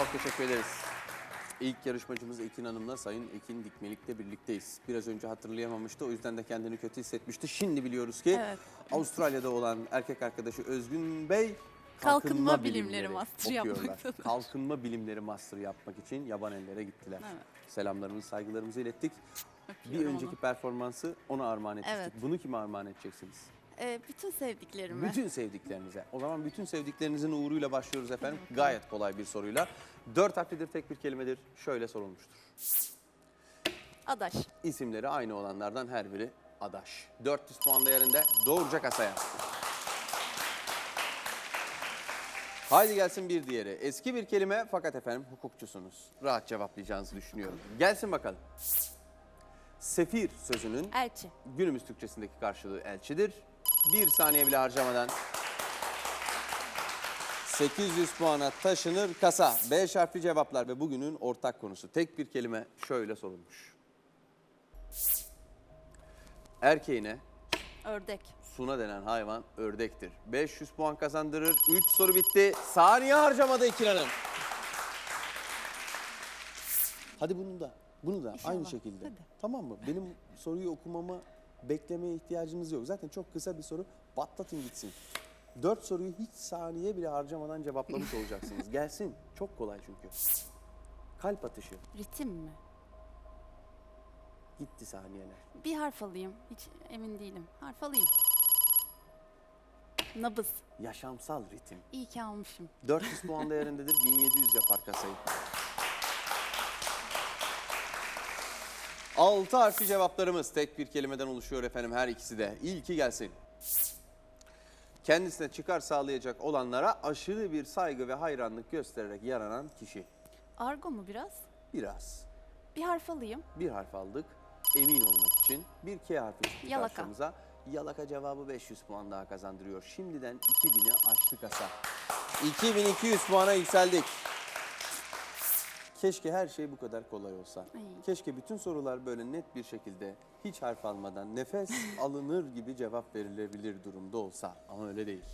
Çok teşekkür ederiz. İlk yarışmacımız Ekin Hanım'la Sayın Ekin Dikmelik'le birlikteyiz. Biraz önce hatırlayamamıştı. O yüzden de kendini kötü hissetmişti. Şimdi biliyoruz ki Evet. Avustralya'da olan erkek arkadaşı Özgün Bey Kalkınma bilimleri master okuyorlar. yapmaktadır. Kalkınma bilimleri master yapmak için yaban ellere gittiler. Evet. Selamlarımızı, saygılarımızı ilettik. Bir Öpüyorum önceki onu. performansı ona armağan etmiştik. Evet. Bunu kime armağan edeceksiniz? Ee, bütün sevdiklerime. Bütün sevdiklerinize. O zaman bütün sevdiklerinizin uğruyla başlıyoruz efendim. Gayet kolay bir soruyla. Dört harflidir, tek bir kelimedir. Şöyle sorulmuştur. Adaş. İsimleri aynı olanlardan her biri adaş. 400 puan değerinde doğuracak asaya. Haydi gelsin bir diğeri. Eski bir kelime fakat efendim hukukçusunuz. Rahat cevaplayacağınızı düşünüyorum. Gelsin bakalım. Sefir sözünün Elçi. günümüz Türkçesindeki karşılığı elçidir. Bir saniye bile harcamadan 800 puana taşınır kasa. 5 harfli cevaplar ve bugünün ortak konusu. Tek bir kelime şöyle sorulmuş. Erkeğine Ördek. suna denen hayvan ördektir. 500 puan kazandırır. 3 soru bitti. Saniye harcamadı İkin Hanım. Hadi bunu da, bunu da İnşallah. aynı şekilde. Hadi. Tamam mı? Benim soruyu okumama beklemeye ihtiyacınız yok. Zaten çok kısa bir soru. Patlatın gitsin. Dört soruyu hiç saniye bile harcamadan cevaplamış olacaksınız. Gelsin. Çok kolay çünkü. Kalp atışı. Ritim mi? Gitti saniyeler. Bir harf alayım. Hiç emin değilim. Harf alayım. Nabız. Yaşamsal ritim. İyi ki almışım. 400 puan değerindedir. 1700 yapar kasayı. 6 harfli cevaplarımız tek bir kelimeden oluşuyor efendim her ikisi de. İlki gelsin. Kendisine çıkar sağlayacak olanlara aşırı bir saygı ve hayranlık göstererek yaranan kişi. Argo mu biraz? Biraz. Bir harf alayım. Bir harf aldık. Emin olmak için bir K harfi çıktı Yalaka. karşımıza. Yalaka cevabı 500 puan daha kazandırıyor. Şimdiden 2000'i aştı kasa. 2200 puana yükseldik. Keşke her şey bu kadar kolay olsa. Ay. Keşke bütün sorular böyle net bir şekilde hiç harf almadan nefes alınır gibi cevap verilebilir durumda olsa. Ama öyle değil.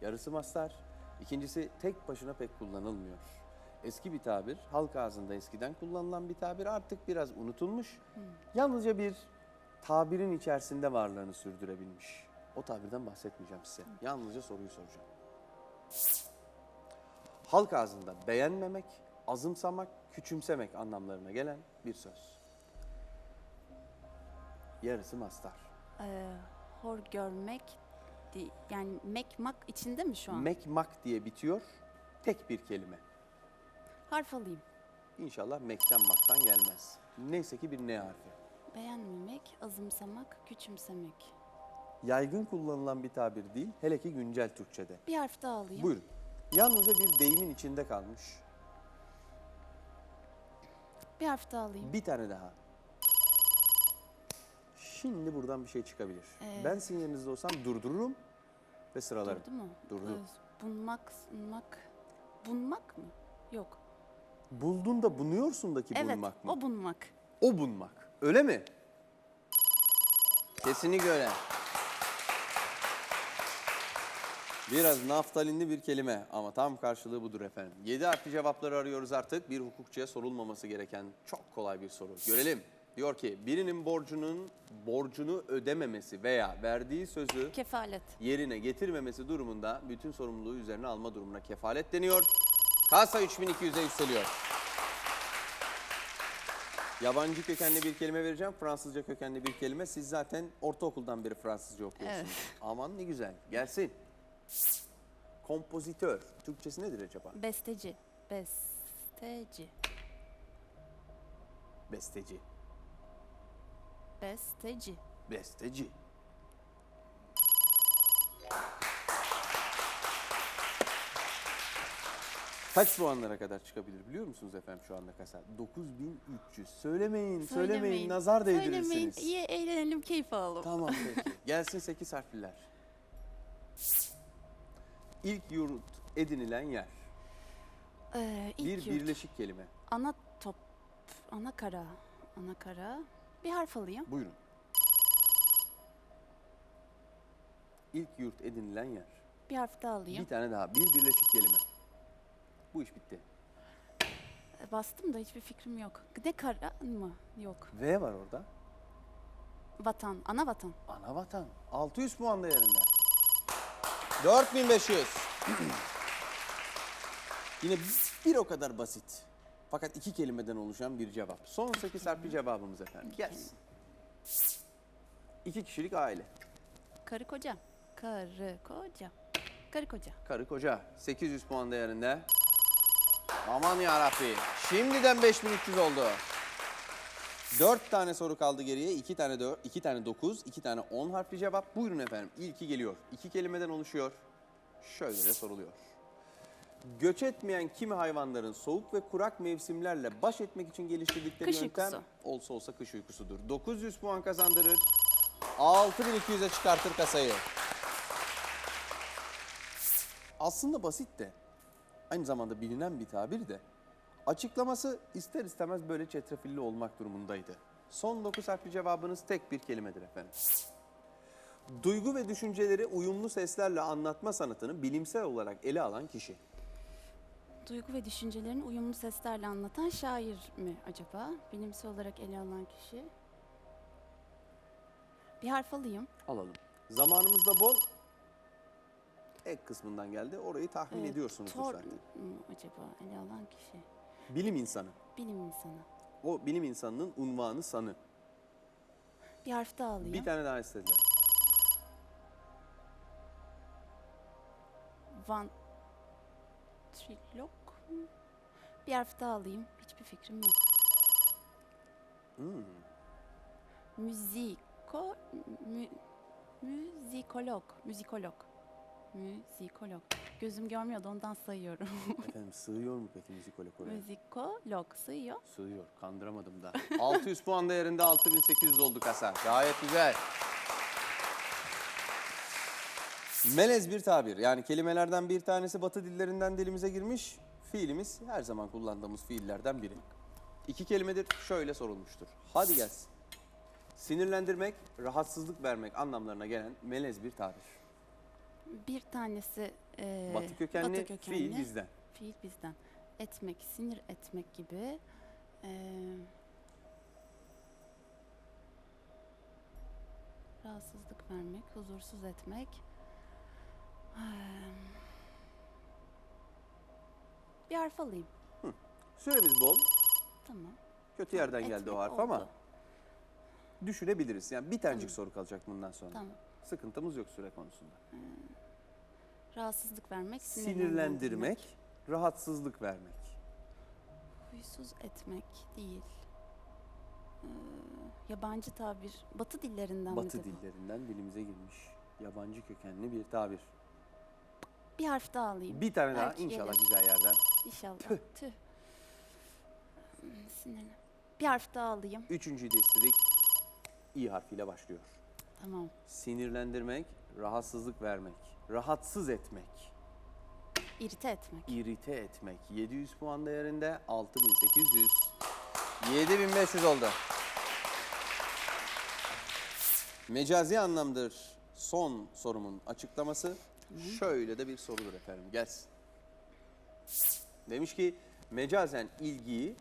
Yarısı mastar, ikincisi tek başına pek kullanılmıyor. Eski bir tabir, halk ağzında eskiden kullanılan bir tabir artık biraz unutulmuş. Yalnızca bir tabirin içerisinde varlığını sürdürebilmiş. O tabirden bahsetmeyeceğim size. Yalnızca soruyu soracağım. Halk ağzında beğenmemek, azımsamak, küçümsemek anlamlarına gelen bir söz. Yarısı mastar. Ee, hor görmek. Yani mekmak içinde mi şu an? Mekmak diye bitiyor. Tek bir kelime. harf alayım. İnşallah mekten maktan gelmez. Neyse ki bir ne harfi. Beğenmemek, azımsamak, küçümsemek. Yaygın kullanılan bir tabir değil, hele ki güncel Türkçe'de. Bir harf daha alayım. Buyurun. Yalnızca bir deyimin içinde kalmış. Bir harf daha alayım. Bir tane daha. Şimdi buradan bir şey çıkabilir. Ee, ben sizin yerinizde olsam durdururum ve sıralarım. Durdu mu? Durdu. Ee, bunmak, sunmak. Bunmak mı? Yok. Buldun da bunuyorsundaki evet, bulmak mı? o bunmak. O bunmak. Öyle mi? Kesinlikle öyle. Biraz naftalinli bir kelime ama tam karşılığı budur efendim. 7 harfli cevapları arıyoruz artık. Bir hukukçuya sorulmaması gereken çok kolay bir soru. Görelim. Diyor ki birinin borcunun borcunu ödememesi veya verdiği sözü Kefalet. yerine getirmemesi durumunda bütün sorumluluğu üzerine alma durumuna kefalet deniyor. Kasa 3200'e yükseliyor. Yabancı kökenli bir kelime vereceğim. Fransızca kökenli bir kelime. Siz zaten ortaokuldan beri Fransızca okuyorsunuz. Evet. Aman ne güzel. Gelsin. Kompozitör. Türkçesi nedir acaba? Besteci. Besteci. Besteci. Besteci. Besteci. Kaç puanlara kadar çıkabilir biliyor musunuz efendim şu anda kasa? 9300. Söylemeyin, söylemeyin, nazar Söylemeyin. değdirirsiniz. İyi eğlenelim, keyif alalım. Tamam peki. Gelsin 8 harfliler. İlk yurt edinilen yer. Ee, ilk bir yurt. birleşik kelime. Ana top. Ana kara. Ana kara. Bir harf alayım. Buyurun. İlk yurt edinilen yer. Bir harf daha alayım. Bir tane daha. Bir birleşik kelime. Bu iş bitti. E, Bastım da hiçbir fikrim yok. Ne kara mı? Yok. V var orada. Vatan, ana vatan. Ana vatan. 600 puan değerinde. 4500. Yine bir o kadar basit. Fakat iki kelimeden oluşan bir cevap. Son 8 harfli cevabımız efendim. Gelsin. İki kişilik aile. Karı koca. Karı koca. Karı koca. Karı koca 800 puan değerinde. Aman yarabbi. Şimdiden 5300 oldu. 4 tane soru kaldı geriye. 2 tane 4, 2 tane 9, 2 tane 10 harfli cevap. Buyurun efendim. İlki geliyor. İki kelimeden oluşuyor. Şöyle de soruluyor. Göç etmeyen kimi hayvanların soğuk ve kurak mevsimlerle baş etmek için geliştirdikleri Kış yöntem uykusu. olsa olsa kış uykusudur. 900 puan kazandırır. 6200'e çıkartır kasayı. aslında basit de aynı zamanda bilinen bir tabir de açıklaması ister istemez böyle çetrefilli olmak durumundaydı. Son 9 harfli cevabınız tek bir kelimedir efendim. Duygu ve düşünceleri uyumlu seslerle anlatma sanatını bilimsel olarak ele alan kişi. Duygu ve düşüncelerini uyumlu seslerle anlatan şair mi acaba? Bilimsel olarak ele alan kişi. Bir harf alayım. Alalım. Zamanımız da bol. Ek kısmından geldi. Orayı tahmin Evet, ediyorsunuz Thor zaten. mu acaba ele alan kişi? Bilim insanı. Bilim insanı. O bilim insanının unvanı sanı. Bir harf daha alayım. Bir tane daha istediler. Van Trilok mu? Bir harf daha alayım. Hiçbir fikrim yok. Hmm. Müziko mü, müzikolog, müzikolog. Müzikolog. Gözüm görmüyordu ondan sayıyorum. Efendim sığıyor mu peki müzikolog oraya? müzikolog sığıyor. Sığıyor. Kandıramadım da. 600 puan değerinde 6800 oldu kasa. Gayet güzel. Melez bir tabir. Yani kelimelerden bir tanesi batı dillerinden dilimize girmiş. Fiilimiz her zaman kullandığımız fiillerden biri. İki kelimedir şöyle sorulmuştur. Hadi gelsin. Sinirlendirmek, rahatsızlık vermek anlamlarına gelen melez bir tabir. Bir tanesi e, batı kökenli, batı kökenli, fiil bizden. Fiil bizden. Etmek, sinir etmek gibi. e, rahatsızlık vermek, huzursuz etmek. Eee, Bir harf alayım. Süremiz bol. Tamam. Kötü yerden geldi Etmek o harf oldu. ama düşünebiliriz. Yani bir tanecik soru kalacak bundan sonra. Tamam. Sıkıntımız yok süre konusunda. Rahatsızlık vermek, Sinirlendirmek, rahatsızlık vermek. Huysuz etmek değil. Ee, yabancı tabir. Batı dillerinden Batı miydi bu? dillerinden dilimize girmiş. Yabancı kökenli bir tabir. Bir harf daha alayım. Bir tane daha Belki inşallah gelir. güzel yerden. İnşallah. Tüh. Hmm, Sinirli. Bir harf daha alayım. Üçüncüyü de istedik. İ harfiyle başlıyor. Tamam. Sinirlendirmek, rahatsızlık vermek, rahatsız etmek, İrite etmek. irite etmek. 700 puan değerinde 6800. 7500 oldu. Mecazi anlamdır son sorumun açıklaması. Şöyle de bir sorudur efendim. Gelsin. Demiş ki mecazen ilgiyi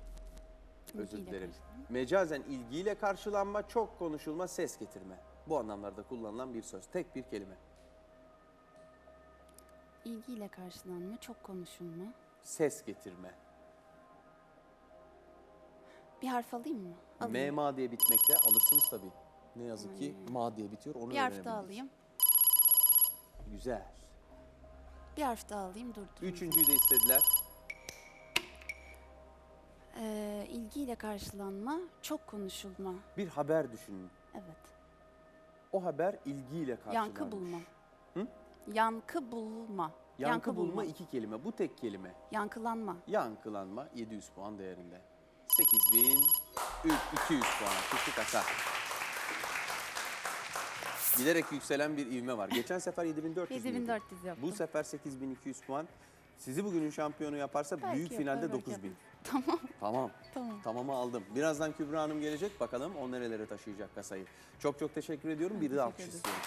özür İlgiyle dilerim. Mecazen ilgiyle karşılanma, çok konuşulma, ses getirme. Bu anlamlarda kullanılan bir söz. Tek bir kelime. İlgiyle karşılanma, çok konuşulma. Ses getirme. Bir harf alayım mı? Alayım. M ma diye bitmekte alırsınız tabii. Ne yazık ki ma diye bitiyor onu bir harf daha alayım. Güzel. Bir harf daha alayım. Dur. dur. Üçüncüyü de istediler. Ee, ilgiyle karşılanma, çok konuşulma. Bir haber düşünün. Evet. O haber ilgiyle karşılanmış. Yankı bulma. Yankı bulma. Yankı, bulma iki kelime. Bu tek kelime. Yankılanma. Yankılanma 700 puan değerinde. 8200 puan. Küçük kasa. Giderek yükselen bir ivme var. Geçen sefer 7400 müydü? 7400 yaptım. Bu sefer 8200 puan. Sizi bugünün şampiyonu yaparsa Belki büyük finalde belki 9000. Tamam. Tamam. Tamam. Tamamı aldım. Birazdan Kübra Hanım gelecek. Bakalım o nerelere taşıyacak kasayı. Çok çok teşekkür ediyorum. Bir de alkış istiyorum.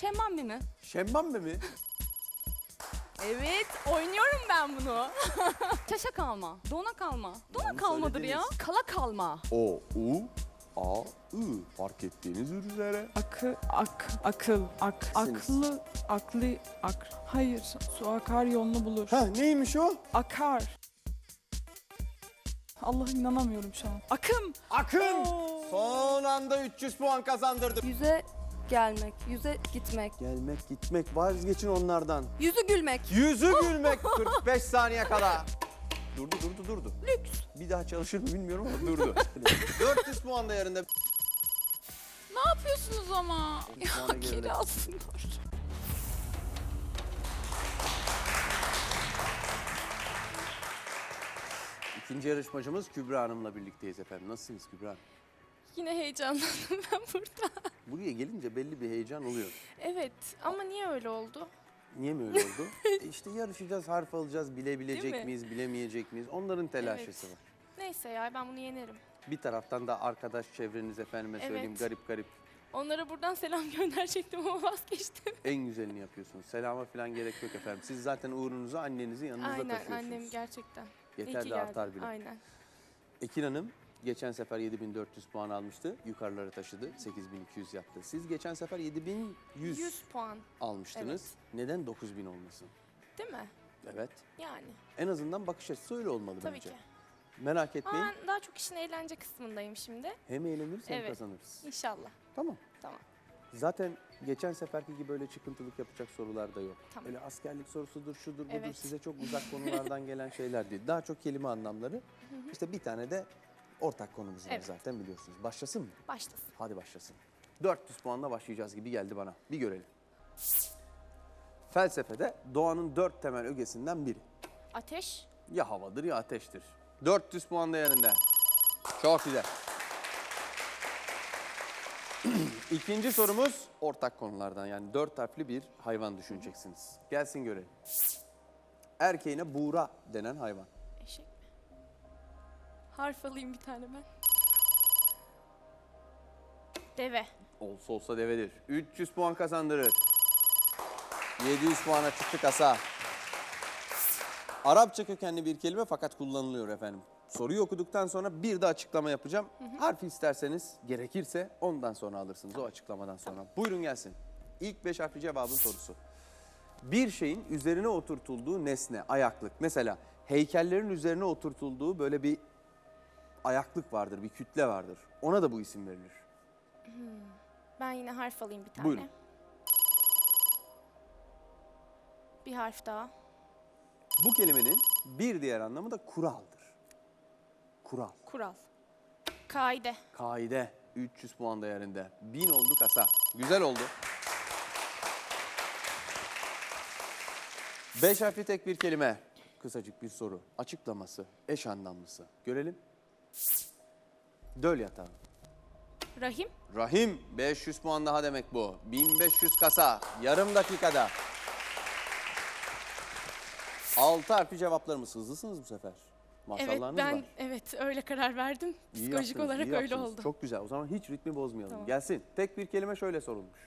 Şemmammi mi? Şemmame mi? Evet, oynuyorum ben bunu. Çaşa kalma, dona kalma. Dona Yanlış kalmadır ya. söylediniz. Kala kalma. O, U, A, I. Fark ettiğiniz üzere. Akı, ak, akıl, ak, Siniz. aklı, aklı, ak. Hayır, su akar yolunu bulur. Ha neymiş o? Akar. Allah inanamıyorum şu an. Akım. Akın. Son anda 300 puan kazandırdı. Yüze gelmek, yüze gitmek, Gelmek gitmek vazgeçin onlardan. yüzü gülmek. Yüzü gülmek 45 saniye kala. Durdu durdu durdu. Lüks. Bir daha çalışır mı bilmiyorum ama durdu. 400 puan değerinde. Ne yapıyorsunuz ama? puana Ya geri alsınlar. İkinci yarışmacımız Kübra Hanım'la birlikteyiz efendim. Nasılsınız Kübra Hanım? Yine heyecanlandım ben burada. Buraya gelince belli bir heyecan oluyor. Evet ama niye öyle oldu? Niye mi öyle oldu? e işte yarışacağız, harf alacağız, bilebilecek mi? miyiz, bilemeyecek miyiz? Onların telaşesi var. Neyse ya ben bunu yenerim. Bir taraftan da arkadaş çevreniz efendime söyleyeyim Evet. garip garip Onlara buradan selam gönderecektim ama vazgeçtim. en güzelini yapıyorsunuz. Selama falan gerek yok efendim. Siz zaten uğrunuzu annenizi yanınızda Aynen taşıyorsunuz. annem gerçekten. İyi Yeter ki de artar bile. Aynen. Ekin Hanım geçen sefer 7400 puan almıştı. Yukarıları taşıdı. 8200 yaptı. Siz geçen sefer 7100 100 puan almıştınız. Neden 9000 olmasın? değil mi? Evet. Yani En azından bakış açısı öyle olmalı tabii bence. ki. Merak etmeyin. Ben daha çok işin eğlence kısmındayım şimdi. Hem eğleniriz hem Evet. kazanırız. İnşallah. Tamam. Tamam. Zaten geçen seferki gibi böyle çıkıntılık yapacak sorular da yok. Tamam. Öyle askerlik sorusudur, şudur, budur. Evet. Size çok uzak konulardan gelen şeyler değil. Daha çok kelime anlamları. İşte bir tane de ortak konumuz var Evet. zaten biliyorsunuz. Başlasın mı? Başlasın. Hadi başlasın. 400 puanla başlayacağız gibi geldi bana. Bir görelim. Felsefede doğanın dört temel ögesinden biri. Ateş. Ya havadır ya ateştir. 400 puan değerinde. Çok güzel. İkinci sorumuz ortak konulardan yani dört harfli bir hayvan düşüneceksiniz. Gelsin görelim. Erkeğine buğra denen hayvan. Harf alayım bir tane ben. Deve. Olsa olsa devedir. 300 puan kazandırır. 700 puana çıktı kasa. Arapça kökenli bir kelime fakat kullanılıyor efendim. Soruyu okuduktan sonra bir de açıklama yapacağım. Harfi isterseniz gerekirse ondan sonra alırsınız o açıklamadan sonra. Buyurun gelsin. İlk beş harfli cevabın sorusu. Bir şeyin üzerine oturtulduğu nesne, ayaklık. Mesela heykellerin üzerine oturtulduğu böyle bir ayaklık vardır, bir kütle vardır. Ona da bu isim verilir. Ben yine harf alayım bir tane. Buyurun. Bir harf daha. Bu kelimenin bir diğer anlamı da kuraldır. Kural, Kural. Kaide. kaide 300 puan değerinde. 1000 oldu kasa. Güzel oldu. Beş harfli tek bir kelime. Kısacık bir soru. Açıklaması, eş anlamlısı. Görelim. Döl yatağı. Rahim. Rahim 500 puan daha demek bu. 1500 kasa. Yarım dakikada. Altı harfli cevaplarımız. Hızlısınız bu sefer. Evet Maşallahınız ben var. evet öyle karar verdim. İyi Psikolojik yaptınız, olarak iyi öyle yaptınız. oldu. Çok güzel. O zaman hiç ritmi bozmayalım. Tamam. Gelsin. Tek bir kelime şöyle sorulmuş.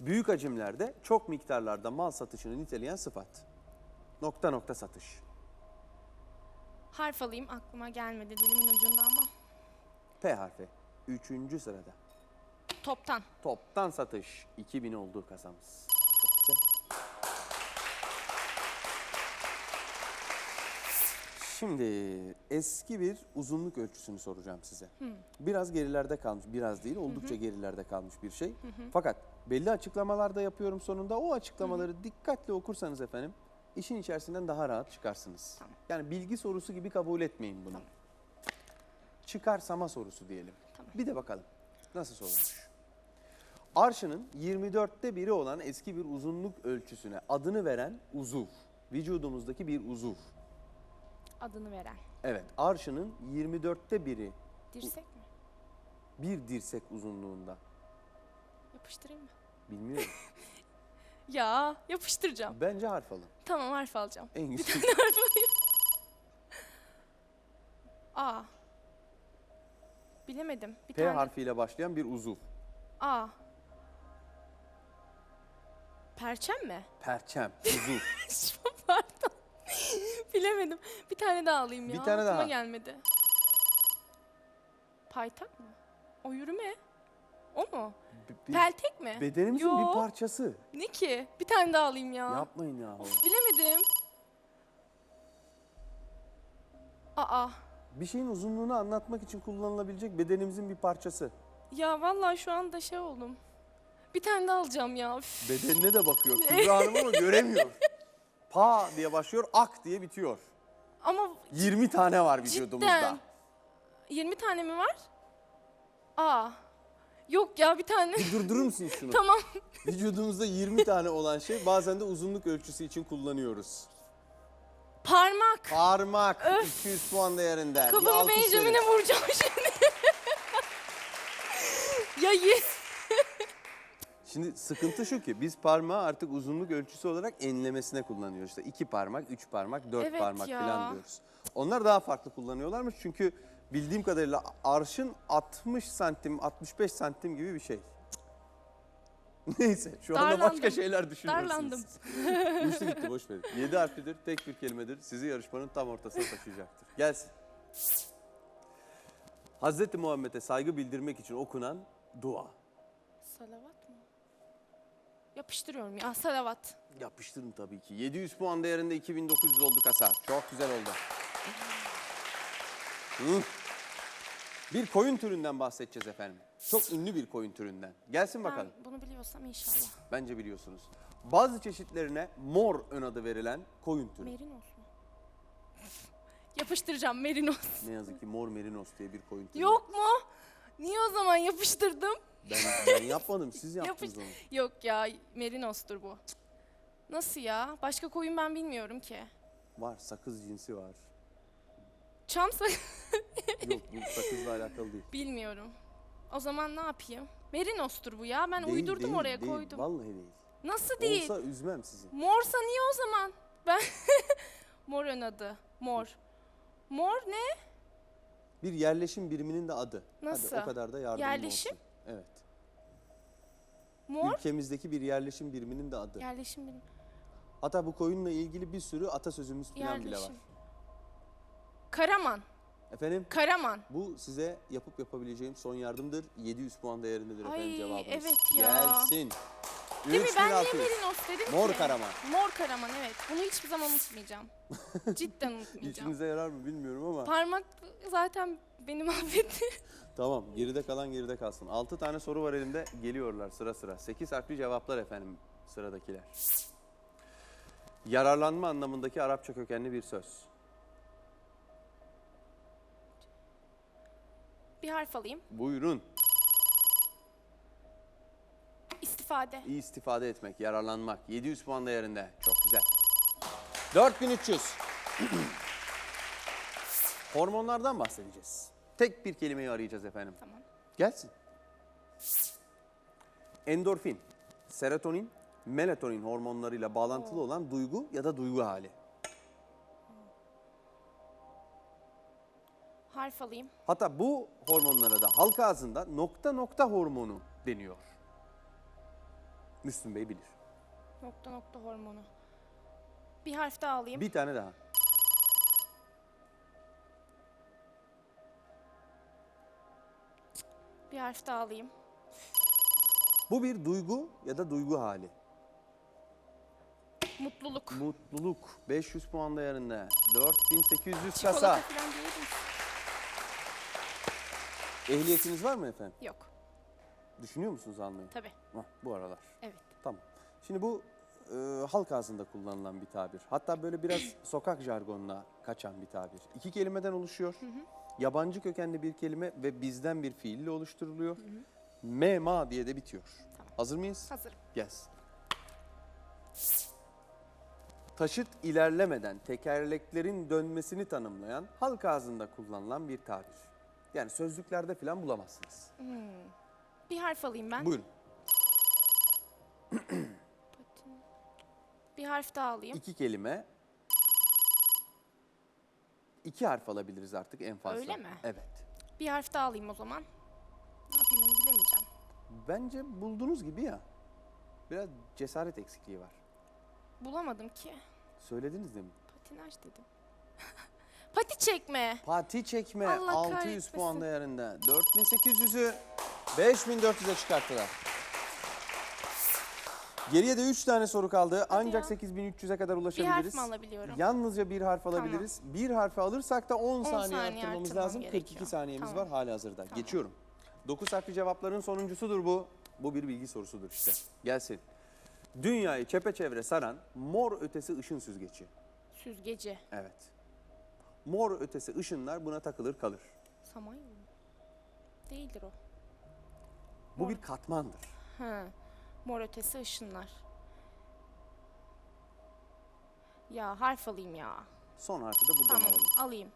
Büyük hacimlerde çok miktarlarda mal satışını niteleyen sıfat. Nokta nokta satış. Harf alayım aklıma gelmedi dilimin ucunda ama. P harfi. Üçüncü sırada. Toptan. Toptan satış. 2000 olduğu kasamız. Çok güzel. Şimdi eski bir uzunluk ölçüsünü soracağım size. Biraz gerilerde kalmış, biraz değil oldukça gerilerde kalmış bir şey. Fakat belli açıklamalar da yapıyorum sonunda. O açıklamaları dikkatli okursanız efendim işin içerisinden daha rahat çıkarsınız. Tamam. Yani bilgi sorusu gibi kabul etmeyin bunu. Çıkarsama sorusu diyelim. Tamam. Bir de bakalım nasıl sorulmuş. Arşının 24'te biri olan eski bir uzunluk ölçüsüne adını veren uzuv. Vücudumuzdaki bir uzuv. Adını veren. Evet, arşının 24'te biri Dirsek mi? bir dirsek uzunluğunda. Yapıştırayım mı? Bilmiyorum. Ya yapıştıracağım. Bence harf alın. Tamam harf alacağım. En güzel. A. Bilemedim. Bir P tane. harfiyle başlayan bir uzuv. A. Perçem mi? Perçem, uzuv. Pardon. Bilemedim. Bir tane daha alayım ya. Bir tane Aklıma daha. gelmedi. Paytak mı? O yürüme. O mu? B- bir- Peltek mi? bedenimizin Yo. bir parçası. Ne ki? Bir tane daha alayım ya. Yapmayın yahu. Bilemedim. Aa. Bir şeyin uzunluğunu anlatmak için kullanılabilecek bedenimizin bir parçası. Ya vallahi şu anda şey oldum. Bir tane daha alacağım ya. Üf. Bedenine de bakıyor Kübra Hanım ama göremiyor. Pa diye başlıyor, ak diye bitiyor. Ama 20 tane var vücudumuzda. cidden. 20 tane mi var? Aa. Yok ya bir tane. Bir durdurur musunuz şunu? tamam. Vücudumuzda 20 tane olan şey bazen de uzunluk ölçüsü için kullanıyoruz. Parmak. Parmak 200 puan değerinde. Kafamı Benjamin'e vuracağım şimdi. ya yes. Şimdi sıkıntı şu ki biz parmağı artık uzunluk ölçüsü olarak enlemesine kullanıyoruz. İşte iki parmak, üç parmak, dört Evet parmak ya. falan diyoruz. Onlar daha farklı kullanıyorlarmış çünkü bildiğim kadarıyla arşın 60 santim, 65 santim gibi bir şey. Neyse şu anda başka şeyler düşünüyorsunuz. Darlandım. Uçtu gitti boş verin. 7 harflidir, tek bir kelimedir. Sizi yarışmanın tam ortasına taşıyacaktır. Gelsin. Hazreti Muhammed'e saygı bildirmek için okunan dua. Salavat mı? Yapıştırıyorum ya salavat. Yapıştırın tabii ki. 700 puan değerinde 2900 oldu kasa. Çok güzel oldu. Hı. Bir koyun türünden bahsedeceğiz efendim. Çok ünlü bir koyun türünden. Gelsin bakalım. Ben bunu biliyorsam inşallah. Bence biliyorsunuz. Bazı çeşitlerine mor ön adı verilen koyun türü. Merinos mu? Yapıştıracağım merinos. Ne yazık ki mor merinos diye bir koyun türü. Yok mu? Niye o zaman yapıştırdım? Ben, ben yapmadım. Siz yaptınız onu. Yok ya merinostur bu. Nasıl ya? Başka koyun ben bilmiyorum ki. Var. Sakız cinsi var. Çam sak- Yok bu sakızla alakalı değil. bilmiyorum. O zaman ne yapayım? Merinostur bu ya. Ben Değil, uydurdum değil, oraya değil. koydum. Vallahi değil. Nasıl değil? Olsa üzmem sizi. Morsa niye o zaman? Ben Mor ön adı. Mor. Mor ne? Bir yerleşim biriminin de adı. Nasıl? Hadi o kadar da yardımcı Yerleşim? olsun. Evet. Mor. Ülkemizdeki bir yerleşim biriminin de adı. Yerleşim benim. Hatta bu koyunla ilgili bir sürü atasözümüz falan bile var. Yerleşim. Karaman. Efendim Karaman. bu size yapıp yapabileceğim son yardımdır. 700 puan değerindedir efendim Ay, cevabınız. evet ya. Gelsin. Değil mi? Ben niye 3600. merinos dedim Mor ki? karaman. Mor karaman evet. Bunu hiçbir zaman unutmayacağım. Cidden unutmayacağım. İşinize yarar mı bilmiyorum ama. Parmak zaten beni mahvetti. Tamam geride kalan geride kalsın. 6 tane soru var elimde geliyorlar sıra sıra. 8 harfli cevaplar efendim sıradakiler. Yararlanma anlamındaki Arapça kökenli bir söz. Bir harf alayım. Buyurun. İstifade. İyi istifade etmek, yararlanmak. 700 puan değerinde. Çok güzel. 4300. Hormonlardan bahsedeceğiz. Tek bir kelimeyi arayacağız efendim. Tamam. Gelsin. Endorfin, serotonin, melatonin hormonlarıyla bağlantılı olan duygu ya da duygu hali. Harf alayım. Hatta bu hormonlara da halk ağzında nokta nokta hormonu deniyor. Müslüm Bey bilir. Nokta nokta hormonu. Bir harf daha alayım. Bir tane daha. Bir harf daha alayım. Bu bir duygu ya da duygu hali. Mutluluk. Mutluluk 500 puan değerinde. 4800 Çikolata kasa. falan diyelim. Ehliyetiniz var mı efendim? Yok. Düşünüyor musunuz almayı? Tabii. Hah, bu aralar. Evet. Tamam. Şimdi bu e, halk ağzında kullanılan bir tabir. Hatta böyle biraz sokak jargonuna kaçan bir tabir. İki kelimeden oluşuyor. Yabancı kökenli bir kelime ve bizden bir fiille oluşturuluyor. Mema diye de bitiyor. Tamam. Hazır mıyız? Hazırım. Gelsin. Taşıt ilerlemeden tekerleklerin dönmesini tanımlayan halk ağzında kullanılan bir tabir. Yani sözlüklerde falan bulamazsınız. Bir harf alayım ben. Buyurun. Bir harf daha alayım. İki kelime. İki harf alabiliriz artık en fazla. Öyle mi? Evet. Bir harf daha alayım o zaman. Ne yapayım onu bilemeyeceğim. Bence bulduğunuz gibi ya. Biraz cesaret eksikliği var. Bulamadım ki. Söylediniz değil mi? Patinaj dedim. Pati çekme. Pati çekme Allah 600 kahretmesin. puan değerinde. 4800'ü 5400'e çıkarttılar. Geriye de 3 tane soru kaldı. Ancak ya. 8300'e kadar Bir ulaşabiliriz. harf mi alabiliyorum? Yalnızca bir harf alabiliriz. Bir harfi alırsak da 10 10 saniye saniye arttırmamız arttırmam lazım. gerekiyor. 42 saniyemiz Tamam. var hali hazırda. Geçiyorum. 9 harfli cevapların sonuncusudur bu. Bu bir bilgi sorusudur işte. Gelsin. Dünyayı çepeçevre saran mor ötesi ışın süzgeci. Süzgeci. Evet. Mor ötesi ışınlar buna takılır kalır. Samanyolu mu? Değildir o. Bu Mor. bir katmandır. Ha. Mor ötesi ışınlar. Ya harf alayım ya. Son harfi de buradan Tamam alalım. alayım.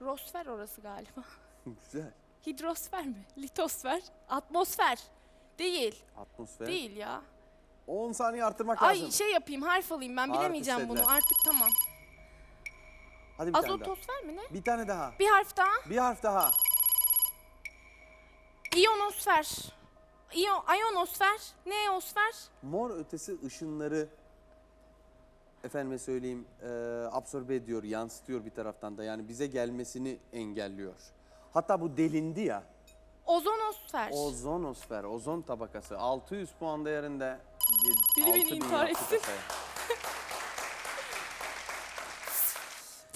Rosfer orası galiba. Güzel. Hidrosfer mi? Litosfer? Atmosfer. Değil. Atmosfer. Değil ya. 10 saniye arttırmak lazım. Ay şey yapayım harf alayım ben Harf bilemeyeceğim bunu istediler. artık tamam. Hadi bir tane daha. Azotosfer mi ne? Bir tane daha. Bir harf daha. Bir harf daha. İyonosfer. İyo, ayonosfer. Neosfer. Mor ötesi ışınları efendime söyleyeyim e, absorbe ediyor, yansıtıyor bir taraftan da. Yani bize gelmesini engelliyor. Hatta bu delindi ya. Ozonosfer. Ozonosfer, ozon tabakası 600 puan değerinde. Biri beni 6000 intihar etsin. kasaya.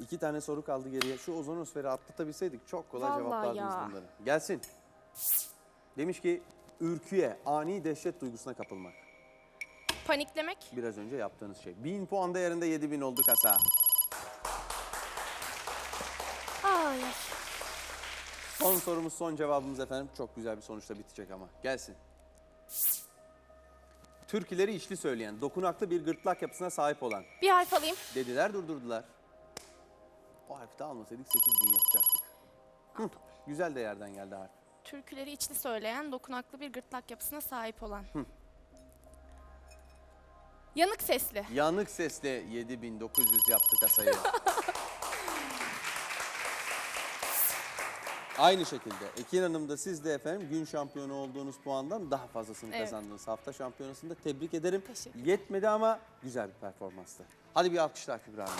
İki tane soru kaldı geriye. Şu ozonosferi atlatabilseydik çok kolay Vallahi cevaplardınız ya. bunları. Gelsin. Demiş ki ürküye, ani dehşet duygusuna kapılmak. Paniklemek. Biraz önce yaptığınız şey. 1000 puan değerinde 7000 oldu kasa. Ay. Son sorumuz, son cevabımız efendim. Çok güzel bir sonuçla bitecek ama. Gelsin. Türküleri içli söyleyen, dokunaklı bir gırtlak yapısına sahip olan Bir harf alayım. dediler durdurdular. O harfi de almasaydık 8000 yapacaktık. Hı, güzel de yerden geldi harf. Türküleri içli söyleyen, dokunaklı bir gırtlak yapısına sahip olan. Yanık sesli. Yanık sesle 7900 yaptı kasayı. Aynı şekilde Ekin Hanım da siz de efendim gün şampiyonu olduğunuz puandan daha fazlasını Evet. kazandınız. Hafta şampiyonasında tebrik ederim. Teşekkür Yetmedi ama güzel bir performanstı. Hadi bir alkışlar Kübra Hanım.